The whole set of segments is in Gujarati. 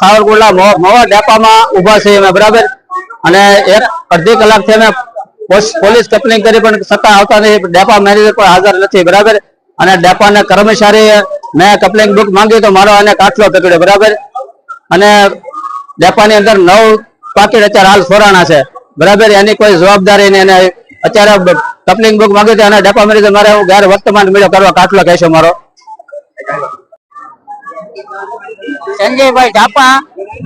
સાવરકુંડલા મો- ડેપામાં ઊભા છે અમે, બરાબર? અને એક અડધી કલાકથી અમે પોલીસ કમ્પ્લેન કરી પણ સત્તા આવતા નથી. ડેપા મેનેજર પણ હાજર નથી, બરાબર? અને ડેપાના કર્મચારી મેં કપલિંગ બુક માંગી તો મારો એને કાટલો પકડ્યો, બરાબર? અને ડેપાની અંદર નવ પાકીટ અત્યારે હાલ સોરાણા છે, બરાબર? એની કોઈ જવાબદારી અને અત્યારે કપલિંગ બુક માંગી તો અને ડેપા મેનેજર મારે હું ગેર વર્તમાન મળ્યો કરવા કાટલો કહેશો મારો. સંજયભાઈ ઝાપા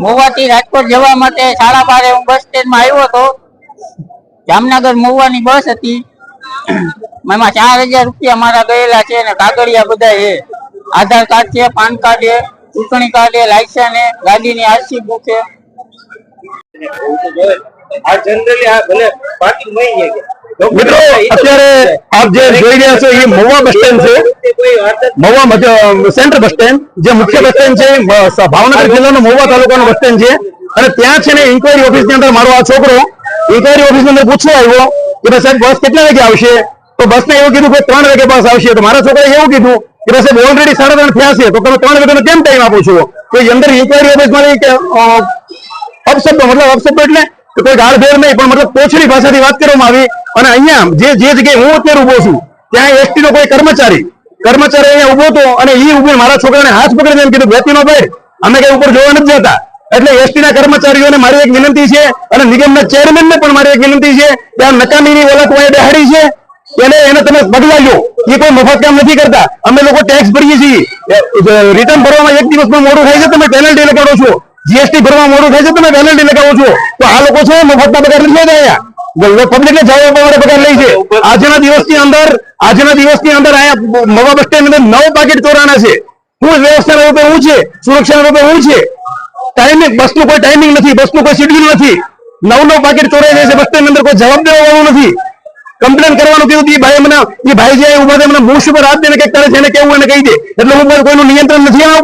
મોવાથી રાજકોટ જવા માટે સાડા બારે હું બસ સ્ટેન્ડમાં આવ્યો હતો. જામનગર મોવાની બસ હતી. એમાં ચાર હજાર રૂપિયા મારા ગયેલા છે અને કાગળિયા બધા છે. આધાર કાર્ડ છે, પાન કાર્ડ છે, ચૂંટણી કાર્ડ છે, લાયસન્સ છે, ગાડીની આરસી બુક છે. આ જનરલી આ ભલે પાર્કિંગ મળી જાય. મિત્રો અત્યારે આપ જે જોઈ રહ્યા છો એ મહુવા બસ સ્ટેન્ડ છે. મહુવા સેન્ટ્રલ બસ સ્ટેન્ડ જે મુખ્ય બસ સ્ટેન્ડ છે ભાવનગર જિલ્લાનો મહુવા તાલુકાનો બસ સ્ટેન્ડ છે. અને ત્યાં છે ને ઇન્કવાયરી ઓફિસની અંદર મારો આ છોકરો ઇન્કવાયરી ઓફિસની અંદર પૂછવા આવ્યો કે ભાઈ સાહેબ બસ કેટલા વાગે આવશે? તો બસ ને એવું કીધું કે ત્રણ વાગે બસ આવશે. તો મારા છોકરાએ એવું કીધું કે ભાઈ સાહેબ ઓલરેડી સાડા ત્રણ થયા છે. તો તમે ત્રણ વાગે કેમ ટાઈમ આપો છો? તો એ અંદર ઇન્કવાયરી ઓફિસમાં કે અ, અપશબ્દ મતલબ અપશબ્દ એટલે કે કોઈ ગાળભેર નહીં, પણ મતલબ પોછડી ભાષાથી વાત કરવામાં આવી અને અહીંયા જે જે જગ્યાએ હું અત્યારે ઊભો છું, ત્યાં એસટી નો કોઈ કર્મચારી કર્મચારી અહીંયા ઊભો હતો અને એ ઊભી મારા છોકરાને હાથ પકડીને એમ કીધું, વ્યક્તિનો નો ભાઈ અમે કઈ ઉપર જોવા નથી જતા. એટલે એસટી ના કર્મચારીઓને મારી એક વિનંતી છે અને નિગમના ચેરમેન ને પણ મારી એક વિનંતી છે કે આ નકામીની ઓલખ અહીંયા બેહાડી છે. એને એને તમે બદલાજો એ કોઈ મફત કામ નથી કરતા. અમે લોકો ટેક્સ ભરીએ છીએ. રિટર્ન ભરવામાં એક દિવસમાં મોડું થાય છે? તમે પેનલ્ટી લગાડો છો. જીએસટી ભરવા મોડું થાય છે, તમે પેનલ્ટી લગાવો છો. તો આ લોકો છે, મફતના પગાર નથી ને લે છે. આજના દિવસની અંદર, આજના દિવસની અંદર અહીંયા મવા બસ સ્ટેન્ડ અંદર નવ પાકેટ ચોરાણા છે. શું છે સુરક્ષા રૂપે શું છે. ટાઈમિંગ બસનું કોઈ ટાઈમિંગ નથી, બસનું કોઈ શેડ્યુલ નથી. નવ નવ પાકીટ ચોરાઈ જાય છે, બસ સ્ટેન્ડ અંદર કોઈ જવાબ દેવા વાળું નથી. કમ્પ્લેન કરવાનું કીધું એ ભાઈ મને એ ભાઈ જે ઊભા મને મુશ ઉપર હાથ દઈને કંઈક કરે છે, એને કેવું એને કહી દે. એટલે ઉપર કોઈનું નિયંત્રણ નથી આ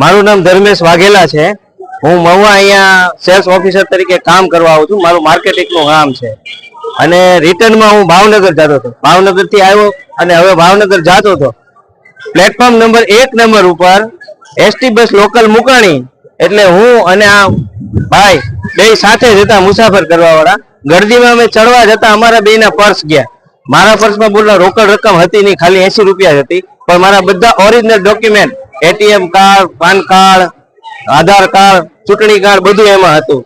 મારું નામ ધર્મેશ વાઘેલા છે. હું મહુવા અહીંયા સેલ્સ ઓફિસર તરીકે કામ કરવા આવું છું. મારું માર્કેટિંગનું કામ છે. અને રિટર્નમાં હું ભાવનગર જતો હતો. ભાવનગરથી આવ્યો અને હવે ભાવનગર જતો હતો. પ્લેટફોર્મ નંબર એક નંબર ઉપર એસટી બસ લોકલ મુકાણી એટલે હું અને આ ભાઈ બે સાથે જતા મુસાફર કરવાવાળા. ગરદીમાં અમે ચડવા જતા અમારા બેના પર્સ ગયા. મારા પર્સમાં બોલવા રોકડ રકમ હતી નહીં. ખાલી એસી રૂપિયા હતી. પણ મારા બધા original document ATM card, PAN card, Aadhaar card, ચૂંટણી કાર્ડ બધું એમાં હતું.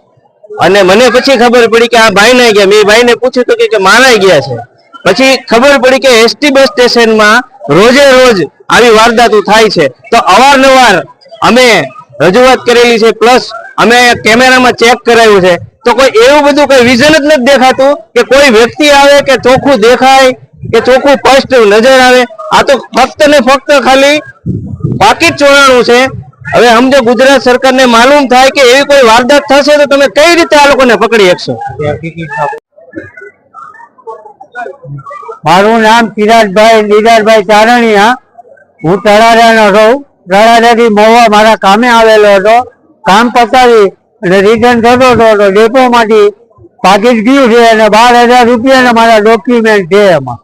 અને મને પછી ખબર પડી કે આ ભાઈ ના ગયા. મેં ભાઈને પૂછ્યું તો કે મારાઈ ગયા છે. પછી ખબર પડી કે એસટી બસ સ્ટેશનમાં રોજે રોજ આવી વારદાતો થાય છે. તો અવારનવાર અમે રજૂઆત કરેલી છે, પ્લસ અમે કેમેરામાં ચેક કરાવ્યું છે. તો કોઈ એવું બધું કોઈ વિઝન જ નથી દેખાતું કે કોઈ વ્યક્તિ આવે કે ચોખ્ખું દેખાય કે ચોખ્ખું સ્પષ્ટ નજર આવે. આ તો ફક્ત ને ફક્ત ખાલી પાકીટ ચોરાણું છે. હવે સમજો ગુજરાત સરકારને માલુમ થાય કે એવી કોઈ વારદાત થશે તો તમે કઈ રીતે આ લોકોને પકડી શકશો? મારું નામ કિરાટભાઈ લીલાભાઈ ચારણિયા. હું તળાજાનો રહું. તળાજાથી મહુવા મારા કામે આવેલો હતો. કામ પતાવી અને રિટર્ન થતો હતો તો ડેપોમાંથી પાકીટ ગયું છે અને બાર હજાર રૂપિયા મારા ડોક્યુમેન્ટ છે એમાં.